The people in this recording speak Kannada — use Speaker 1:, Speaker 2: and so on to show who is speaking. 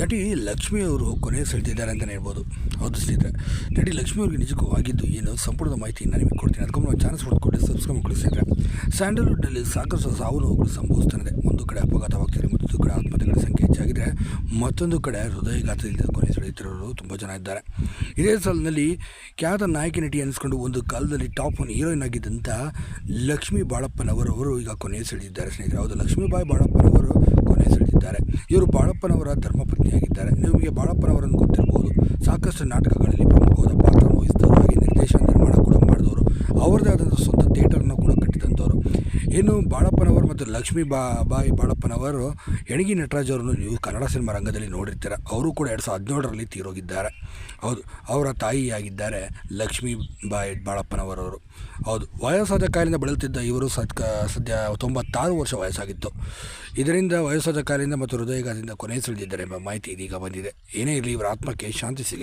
Speaker 1: ನಟಿ ಲಕ್ಷ್ಮಿ ಅವರು ಕೊನೆ ಸೆಳೆದಿದ್ದಾರೆ ಅಂತಲೇ ಹೇಳ್ಬೋದು. ಹೌದು ಸ್ನೇಹಿತರೆ, ನಟಿ ಲಕ್ಷ್ಮಿ ಅವ್ರಿಗೆ ನಿಜಕ್ಕೂ ಆಗಿದ್ದು ಏನು ಸಂಪೂರ್ಣ ಮಾಹಿತಿ ನಾನು ನಿಮಗೆ ಕೊಡ್ತೀನಿ. ಅದಕ್ಕೊಮ್ಮೆ ನಾವು ಚಾನ್ಸ್ ಕೊಟ್ಟು ಸಬ್ಸ್ಕ್ರೈಬ್ ಮಾಡಿ ಸ್ನೇಹಿತರೆ. ಸ್ಯಾಂಡಲ್ವುಡ್ನಲ್ಲಿ ಸಾಕಷ್ಟು ಸಾವು ನೋವುಗಳು ಸಂಭವಿಸ್ತಾನೆ ಒಂದು ಕಡೆ ಅಪಘಾತವಾಗ್ತಿದೆ, ಮತ್ತೊಂದು ಕಡೆ ಆತ್ಮಹತ್ಯೆಗಳ ಸಂಖ್ಯೆ ಹೆಚ್ಚಾಗಿದ್ದರೆ ಮತ್ತೊಂದು ಕಡೆ ಹೃದಯಘಾತದಿಂದ ಕೊನೆ ಸೆಳೆಯುತ್ತಿರೋರು ತುಂಬ ಜನ ಇದ್ದಾರೆ. ಇದೇ ಸಾಲಿನಲ್ಲಿ ಖ್ಯಾತ ನಾಯಕಿ ನಟಿ ಅನಿಸ್ಕೊಂಡು ಒಂದು ಕಾಲದಲ್ಲಿ ಟಾಪ್ ಒನ್ ಹೀರೋಯಿನ್ ಆಗಿದ್ದಂಥ ಲಕ್ಷ್ಮೀ ಬಾಳಪ್ಪನವರವರು ಈಗ ಕೊನೆ ಸೆಳೆದಿದ್ದಾರೆ ಸ್ನೇಹಿತರೆ. ಹೌದು, ಲಕ್ಷ್ಮೀಬಾಯಿ ಬಾಳಪ್ಪನವರು ಕೊನೆ ಸೆಳೆದಿದ್ದಾರೆ ಇವರು ಬಾಳಪ್ಪನವರ ಧರ್ಮಪತ್ನಿಯಾಗಿದ್ದಾರೆ. ನಿಮಗೆ ಬಾಳಪ್ಪನವರನ್ನು ಗೊತ್ತಿರಬಹುದು ಸಾಕಷ್ಟು ನಾಟಕಗಳಲ್ಲಿ ಇನ್ನು ಬಾಳಪ್ಪನವರು ಮತ್ತು ಲಕ್ಷ್ಮೀ ಬಾ, ಬಾಯಿ ಬಾಳಪ್ಪನವರು ಎಣಗಿ ನಟರಾಜ್ ಅವರನ್ನು ನೀವು ಕನ್ನಡ ಸಿನಿಮಾ ರಂಗದಲ್ಲಿ ನೋಡಿರ್ತೀರ. ಅವರು ಕೂಡ ಎರಡು ಸಾವಿರದ ಹದಿನೇಳರಲ್ಲಿ ತೀರೋಗಿದ್ದಾರೆ. ಹೌದು, ಅವರ ತಾಯಿಯಾಗಿದ್ದಾರೆ ಲಕ್ಷ್ಮೀ ಬಾಯಿ ಬಾಳಪ್ಪನವರವರು. ಹೌದು, ವಯಸ್ಸಾದ ಕಾಲದಿಂದ ಬಳಲುತ್ತಿದ್ದ ಇವರು ಸದ್ಕ, ಸದ್ಯ ತೊಂಬತ್ತಾರು ವರ್ಷ ವಯಸ್ಸಾಗಿತ್ತು. ಇದರಿಂದ ವಯಸ್ಸಾದ ಕಾಲದಿಂದ ಮತ್ತು ಹೃದಯಘಾತದಿಂದ ಕೊನೆ ಸುಳಿದಿದ್ದಾರೆ ಎಂಬ ಮಾಹಿತಿ ಇದೀಗ ಬಂದಿದೆ. ಏನೇ ಇರಲಿ, ಇವರ ಆತ್ಮಕ್ಕೆ ಶಾಂತಿ ಸಿಗಲಿ.